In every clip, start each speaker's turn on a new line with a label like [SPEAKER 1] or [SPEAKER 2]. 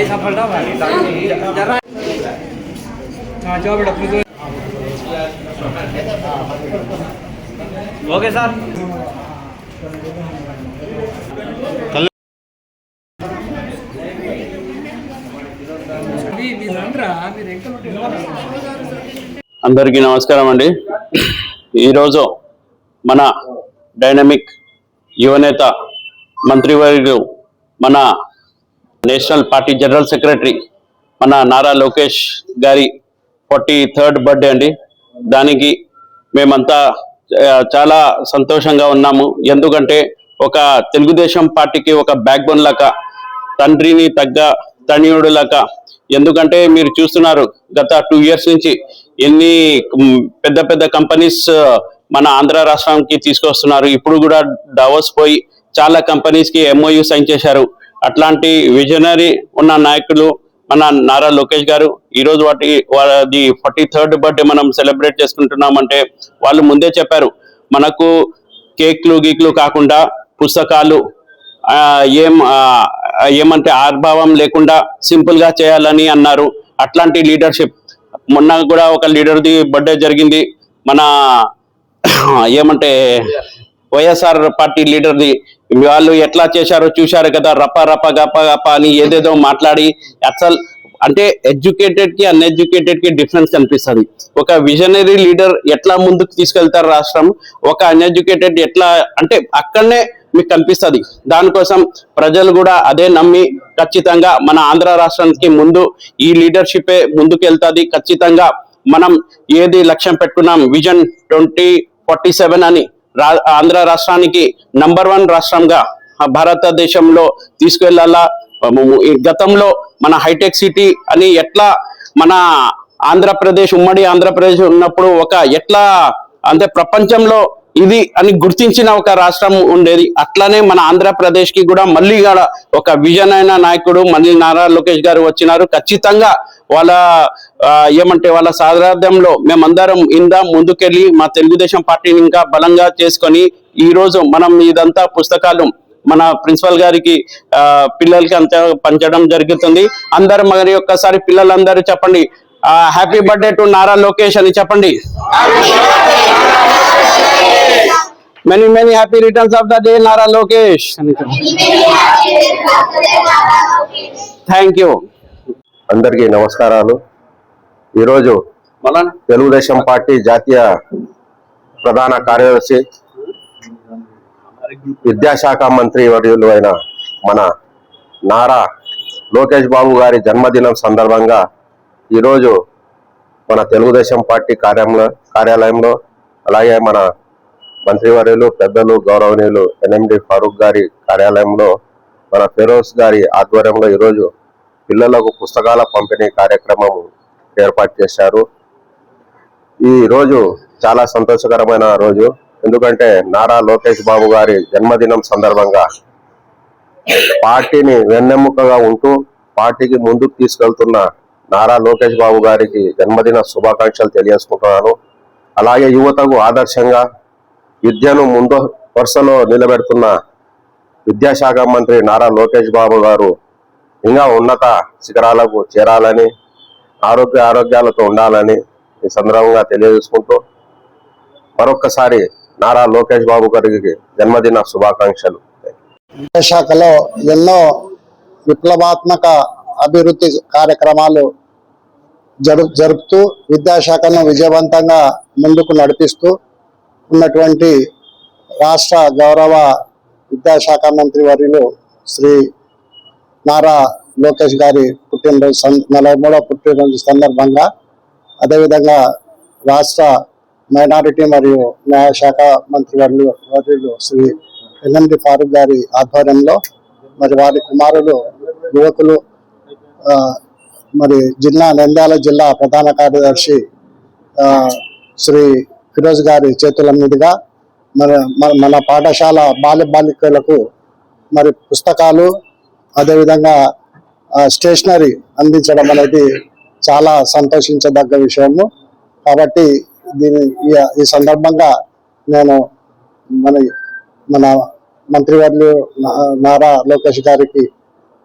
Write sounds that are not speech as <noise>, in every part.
[SPEAKER 1] ऐसा पलटा जरा हाँ जाओ बेटा अपनी ओके सर
[SPEAKER 2] అందరికీ నమస్కారం అండి ఈరోజు మన డైనమిక్ యువనేత మంత్రివర్యులు మన నేషనల్ పార్టీ జనరల్ సెక్రటరీ మన నారా లోకేష్ గారి ఫార్టీ థర్డ్ బర్త్డే అండి. దానికి మేమంతా చాలా సంతోషంగా ఉన్నాము. ఎందుకంటే ఒక తెలుగుదేశం పార్టీకి ఒక బ్యాక్ బోన్ లాగా తండ్రిని తగ్గ తనయుడు లాగా ఎందుకంటే మీరు చూస్తున్నారు గత టూ ఇయర్స్ నుంచి ఎన్ని పెద్ద పెద్ద కంపెనీస్ మన ఆంధ్ర రాష్ట్రానికి తీసుకొస్తున్నారు. ఇప్పుడు కూడా డవోస్ పోయి చాలా కంపెనీస్కి ఎంఓయూ సైన్ చేశారు. అట్లాంటి విజనరీ ఉన్న నాయకులు మన నారా లోకేష్ గారు ఈరోజు వాటి వాది ఫార్టీ థర్డ్ బర్త్డే మనం సెలబ్రేట్ చేసుకుంటున్నామంటే వాళ్ళు ముందే చెప్పారు. మనకు కేక్లు గీక్లు కాకుండా పుస్తకాలు ఏం ఏమంటే ఆర్భావం లేకుండా సింపుల్గా చేయాలని అన్నారు. అట్లాంటి లీడర్షిప్ మొన్న కూడా ఒక లీడర్ది బర్త్డే జరిగింది. మన <coughs> ఏమంటే వైఎస్ఆర్ పార్టీ లీడర్ది వాళ్ళు ఎట్లా చేశారో చూశారు కదా రప రప గప గప అని ఏదేదో మాట్లాడి అసలు అంటే ఎడ్యుకేటెడ్కి అన్ఎడ్యుకేటెడ్కి డిఫరెన్స్ కనిపిస్తుంది ఒక విజనరీ లీడర్ ఎట్లా ముందుకు తీసుకెళ్తారు రాష్ట్రం ఒక అన్ఎడ్యుకేటెడ్ ఎట్లా అంటే అక్కడనే మీకు కనిపిస్తుంది. దానికోసం ప్రజలు కూడా అదే నమ్మి ఖచ్చితంగా మన ఆంధ్ర రాష్ట్రానికి ముందు ఈ లీడర్షిపే ముందుకు వెళ్తుంది ఖచ్చితంగా మనం ఏది లక్ష్యం పెట్టుకున్నాం విజన్ ట్వంటీ ఫార్టీ సెవెన్ అని రా ఆంధ్ర రాష్ట్రానికి నంబర్ వన్ రాష్ట్రంగా భారతదేశంలో తీసుకెళ్ళాలా? ఈ గతంలో మన హైటెక్ సిటీ అని ఎట్లా మన ఆంధ్రప్రదేశ్ ఉమ్మడి ఆంధ్రప్రదేశ్ ఉన్నప్పుడు ఒక ఎట్లా అంటే ప్రపంచంలో ఇది అని గుర్తించిన ఒక రాష్ట్రం ఉండేది. అట్లానే మన ఆంధ్రప్రదేశ్కి కూడా మళ్ళీ కూడా ఒక విజన్ అయిన నాయకుడు మళ్ళీ నారా లోకేష్ గారు వచ్చినారు. ఖచ్చితంగా వాళ్ళ ఏమంటే వాళ్ళ సారథ్యంలో మేమందరం ఇందా ముందుకెళ్ళి మా తెలుగుదేశం పార్టీని ఇంకా బలంగా చేసుకొని ఈ రోజు మనం ఇదంతా పుస్తకాలు మన ప్రిన్సిపల్ గారికి ఆ, పిల్లలకి అంత పంచడం జరుగుతుంది. అందరు మరి ఒక్కసారి పిల్లలందరూ చెప్పండి. Happy birthday to Nara Lokesh అని చెప్పండి. Many many happy returns of the day Nara Lokesh thank you
[SPEAKER 3] అందరికీ నమస్కారాలు. ఈరోజు తెలుగుదేశం పార్టీ జాతీయ ప్రధాన కార్యదర్శి విద్యాశాఖ మంత్రి వర్యులు అయిన మన నారా లోకేష్ బాబు గారి జన్మదినం సందర్భంగా ఈరోజు మన తెలుగుదేశం పార్టీ కార్యంలో కార్యాలయంలో అలాగే మన మంత్రివర్యులు పెద్దలు గౌరవనీయులు ఎన్ఎండి ఫారూక్ గారి కార్యాలయంలో మన ఫెరోజ్ గారి ఆధ్వర్యంలో ఈరోజు పిల్లలకు పుస్తకాల పంపిణీ కార్యక్రమం ఏర్పాటు చేశారు. ఈ రోజు చాలా సంతోషకరమైన రోజు. ఎందుకంటే నారా లోకేష్ బాబు గారి జన్మదినం సందర్భంగా పార్టీని వెన్నెముకగా ఉంటూ పార్టీకి ముందుకు తీసుకెళ్తున్న నారా లోకేష్ బాబు గారికి జన్మదిన శుభాకాంక్షలు తెలియజేసుకుంటున్నాను. అలాగే యువతకు ఆదర్శంగా విద్యను ముందు వరుసలో నిలబెడుతున్న విద్యాశాఖ మంత్రి నారా లోకేష్ బాబు గారు ఇంకా ఉన్నత శిఖరాలకు చేరాలని ఆరోగ్య ఆరోగ్యాలతో ఉండాలని ఈ సందర్భంగా తెలియజేసుకుంటూ మరొక్కసారి నారా లోకేష్ బాబు గారికి జన్మదిన శుభాకాంక్షలు.
[SPEAKER 4] విద్యాశాఖలో ఎన్నో విప్లవాత్మక అభివృద్ధి కార్యక్రమాలు జరు జరుపుతూ విద్యాశాఖను విజయవంతంగా ముందుకు నడిపిస్తూ ఉన్నటువంటి రాష్ట్ర గౌరవ విద్యాశాఖ మంత్రి వర్యులు శ్రీ నారా లోకేష్ గారి పుట్టినరోజు సం- నలభై మూడవ పుట్టినరోజు సందర్భంగా అదేవిధంగా రాష్ట్ర మైనారిటీ మరియు న్యాయశాఖ మంత్రి వర్యులు వర్యులు శ్రీ ఎన్ఎండి ఫారూక్ గారి ఆధ్వర్యంలో మరి వారి కుమారులు యువకులు మరి జిల్లా నంద్యాల జిల్లా ప్రధాన కార్యదర్శి శ్రీ ఫిరోజ్ గారి చేతుల మీదుగా మరి మన- మన పాఠశాల బాల్య బాలికలకు మరి పుస్తకాలు అదేవిధంగా స్టేషనరీ అందించడం అనేది చాలా సంతోషించదగ్గ విషయము. కాబట్టి దీని ఈ- ఈ సందర్భంగా నేను మన మన మంత్రివర్యులు నారా లోకేష్ గారికి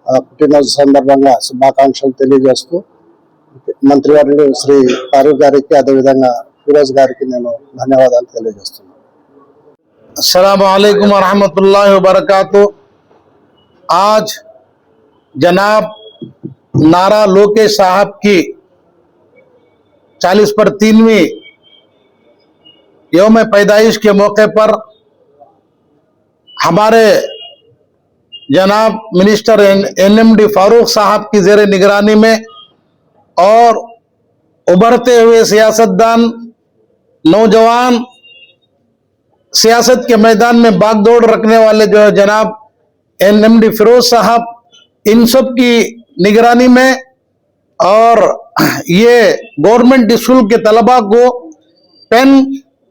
[SPEAKER 4] పుట్టినరోజు సందర్భంగా శుభాకాంక్షలు తెలియజేస్తూ మంత్రివర్యులు శ్రీ ఫారూక్ గారికి అదేవిధంగా ఫిరోజ్ గారికి నేను ధన్యవాదాలు తెలియజేస్తున్నాను
[SPEAKER 5] अस्सलाम वालेकुम रहमतुल्लाहि व बरकातहू आज जनाब नारा लोकेश साहब की चालीस पर तीनवीं योम पैदाइश के मौके पर हमारे जनाब minister N M D Farooq साहब की जेर निगरानी में और उभरते हुए सियासतदान नौजवान सियासत के मैदान में बागदौड़ रखने वाले जो है जनाब एन एम डी फिरोज साहब, इन सब की निगरानी में और ये गवर्नमेंट स्कूल के तलबा को पेन,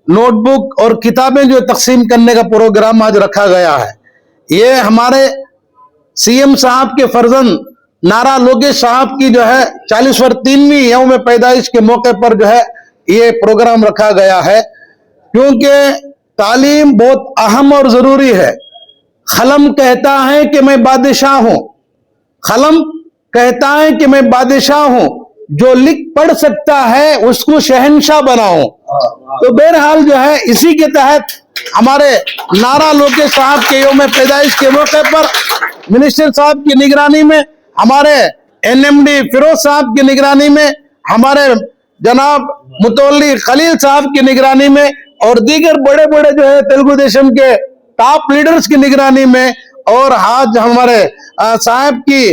[SPEAKER 5] नोटबुक और किताबें जो तकसीम करने का प्रोग्राम आज रखा गया है। ये हमारे सीएम साहब के फर्जन नारा लोकेश साहब की जो है चालीस वर तीनवीं यौम पैदाइश के मौके पर जो है ये प्रोग्राम रखा गया है, क्योंकि तालीम बहुत अहम और ज़रूरी है। खलम कहता है कि मैं बादशाह हूँ। खलम कहता है कि मैं बादशाह हूँ। जो लिख पढ़ सकता है, उसको शहनशाह बनाऊँ। तो बहरहाल जो है, इसी के तहत हमारे नारा लोके साहब के योम पैदाइश के मौके पर मिनिस्टर साहब की निगरानी में, हमारे एनएमडी फिरोज साहब की निगरानी में, हमारे जनाब मुतवली खलील साहब की निगरानी में और दीगर बड़े बड़े जो है तेलुगु देशम के टॉप लीडर्स की निगरानी में और आज हमारे साहब की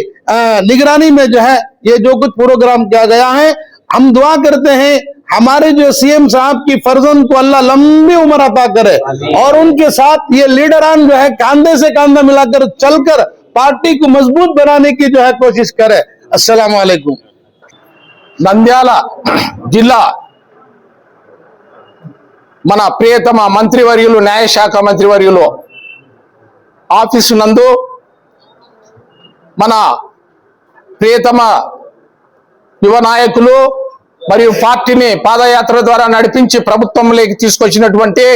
[SPEAKER 5] निगरानी में जो है ये जो कुछ प्रोग्राम किया गया है हम दुआ करते हैं हमारे जो सीएम साहब की फर्जन को अल्लाह लंबी उम्र अता करे और उनके साथ ये लीडरान जो है कांधे से कांधा मिलाकर चलकर पार्टी को मज़बूत बनाने की जो है कोशिश करे। अस्सलाम वालेकुम నంద్యాల జిల్లా మన ప్రియతమ మంత్రివర్యులు న్యాయశాఖ మంత్రివర్యులు ఆఫీసు నందు మన ప్రియతమ యువ నాయకులు మరియు పార్టీని పాదయాత్ర ద్వారా నడిపించి ప్రభుత్వంలోకి తీసుకొచ్చినటువంటి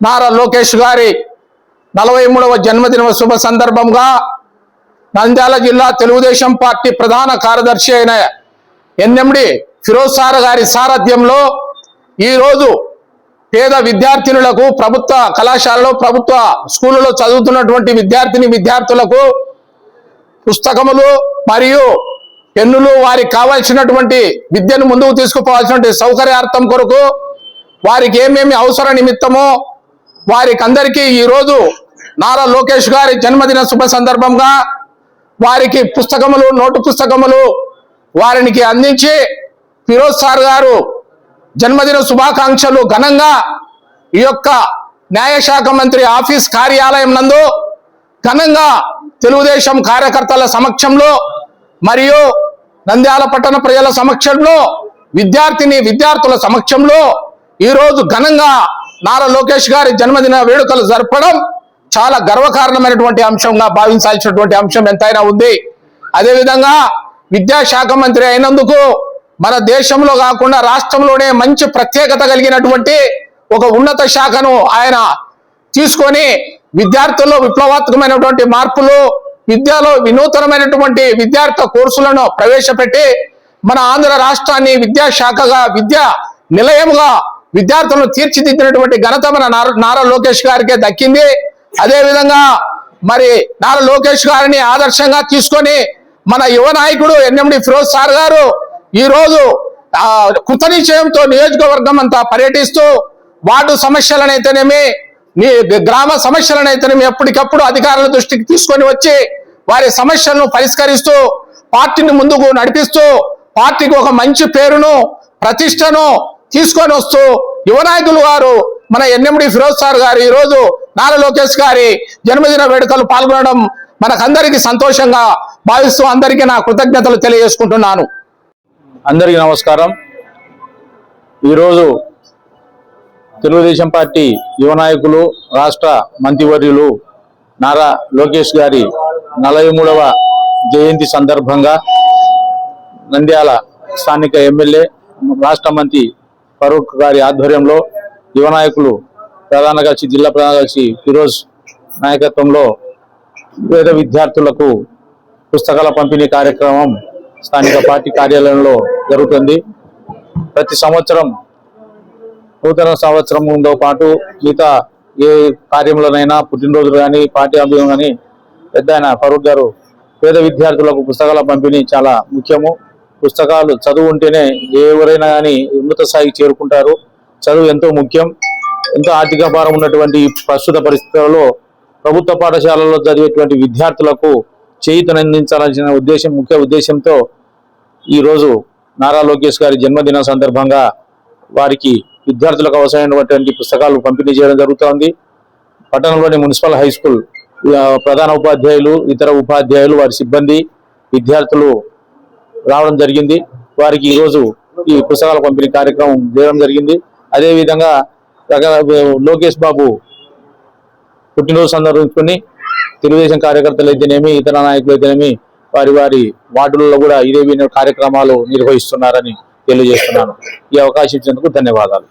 [SPEAKER 5] నారా లోకేష్ గారి నలభై మూడవ జన్మదిన శుభ సందర్భంగా నంద్యాల జిల్లా తెలుగుదేశం పార్టీ ప్రధాన కార్యదర్శి అయిన ఎన్ఎండి ఫిరోజ్ సార్ గారి సారథ్యంలో ఈరోజు పేద విద్యార్థినులకు ప్రభుత్వ కళాశాలలో ప్రభుత్వ స్కూళ్ళలో చదువుతున్నటువంటి విద్యార్థిని విద్యార్థులకు పుస్తకములు మరియు పెన్నులు వారికి కావాల్సినటువంటి విద్యను ముందుకు తీసుకుపోవాల్సినటువంటి సౌకర్యార్థం కొరకు వారికి ఏమేమి అవసర నిమిత్తమో వారికి అందరికీ ఈరోజు నారా లోకేష్ గారి జన్మదిన శుభ సందర్భంగా వారికి పుస్తకములు నోటు పుస్తకములు వారికి అందించి ఫిరోజ్ సార్ గారు జన్మదిన శుభాకాంక్షలు ఘనంగా ఈ యొక్క న్యాయశాఖ మంత్రి ఆఫీస్ కార్యాలయం నందు ఘనంగా తెలుగుదేశం కార్యకర్తల సమక్షంలో మరియు నంద్యాల పట్టణ ప్రజల సమక్షంలో విద్యార్థిని విద్యార్థుల సమక్షంలో ఈరోజు ఘనంగా నారా లోకేష్ గారి జన్మదిన వేడుకలు జరపడం చాలా గర్వకారణమైనటువంటి అంశంగా భావించాల్సినటువంటి అంశం ఎంతైనా ఉంది. అదేవిధంగా విద్యాశాఖ మంత్రి అయినందుకు మన దేశంలో కాకుండా రాష్ట్రంలోనే మంచి ప్రత్యేకత కలిగినటువంటి ఒక ఉన్నత శాఖను ఆయన తీసుకొని విద్యార్థుల్లో విప్లవాత్మకమైనటువంటి మార్పులు విద్యలో వినూతనమైనటువంటి విద్యార్థి కోర్సులను ప్రవేశపెట్టి మన ఆంధ్ర రాష్ట్రాన్ని విద్యాశాఖగా విద్యా నిలయముగా విద్యార్థులను తీర్చిదిద్దినటువంటి ఘనత మన నారా- నారా లోకేష్ గారికే దక్కింది. అదేవిధంగా మరి నారా లోకేష్ గారిని ఆదర్శంగా తీసుకొని మన యువ నాయకుడు ఎన్ఎండి ఫిరోజ్ సార్ గారు ఈరోజు కృత నిశ్చయంతో నియోజకవర్గం అంతా పర్యటిస్తూ వార్డు సమస్యలనైతేనేమి నీ గ్రామ సమస్యలనైతేనేమి ఎప్పటికప్పుడు అధికారుల దృష్టికి తీసుకొని వచ్చి వారి సమస్యలను పరిష్కరిస్తూ పార్టీని ముందుకు నడిపిస్తూ పార్టీకి ఒక మంచి పేరును ప్రతిష్టను తీసుకొని వస్తూ యువ నాయకులు గారు మన ఎన్ఎండి ఫిరోజ్ సార్ గారు ఈ రోజు నారా లోకేష్ గారి జన్మదిన వేడుకలు పాల్గొనడం మనకందరికీ సంతోషంగా భావిస్తూ అందరికీ నా కృతజ్ఞతలు తెలియజేసుకుంటున్నాను.
[SPEAKER 6] అందరికీ నమస్కారం. ఈరోజు తెలుగుదేశం పార్టీ యువ నాయకులు రాష్ట్ర మంత్రివర్యులు నారా లోకేష్ గారి నలభై మూడవ జయంతి సందర్భంగా నంద్యాల స్థానిక ఎమ్మెల్యే రాష్ట్ర మంత్రి ఫరూక్ గారి ఆధ్వర్యంలో యువ నాయకులు ప్రధాన కక్షి జిల్లా ప్రధాన కక్షి ఫిరోజ్ నాయకత్వంలో పేద విద్యార్థులకు పుస్తకాల పంపిణీ కార్యక్రమం స్థానిక పార్టీ కార్యాలయంలో జరుగుతుంది. ప్రతి సంవత్సరం నూతన సంవత్సరంతో పాటు మిగతా ఏ కార్యంలోనైనా పుట్టినరోజులు కానీ పార్టీ అభ్యయం కానీ పెద్ద ఆయన ఫరూక్ గారు పేద విద్యార్థులకు పుస్తకాల పంపిణీ చాలా ముఖ్యము. పుస్తకాలు చదువు ఉంటేనే ఎవరైనా కానీ ఉన్నత స్థాయికి చేరుకుంటారు. చదువు ఎంతో ముఖ్యం. ఎంతో ఆర్థిక భారం ఉన్నటువంటి ప్రస్తుత పరిస్థితులలో ప్రభుత్వ పాఠశాలలో చదివేటువంటి విద్యార్థులకు చేయుతనందించాల్సిన ఉద్దేశం ముఖ్య ఉద్దేశంతో ఈరోజు నారా లోకేష్ గారి జన్మదిన సందర్భంగా వారికి విద్యార్థులకు అవసరమైనటువంటి పుస్తకాలు పంపిణీ చేయడం జరుగుతోంది. పట్టణంలోని మున్సిపల్ హై స్కూల్ ప్రధాన ఉపాధ్యాయులు ఇతర ఉపాధ్యాయులు వారి సిబ్బంది విద్యార్థులు రావడం జరిగింది. వారికి ఈరోజు ఈ పుస్తకాల పంపిణీ కార్యక్రమం చేయడం జరిగింది. అదేవిధంగా లోకేష్ బాబు పుట్టినరోజు సందర్భించుకొని తెలుగుదేశం కార్యకర్తలు అయితేనేమి ఇతర నాయకులు అయితేనేమి వారి వారి వార్డులలో కూడా ఇదే కార్యక్రమాలు నిర్వహిస్తున్నారని తెలియజేస్తున్నాను. ఈ అవకాశం ఇచ్చినందుకు ధన్యవాదాలు.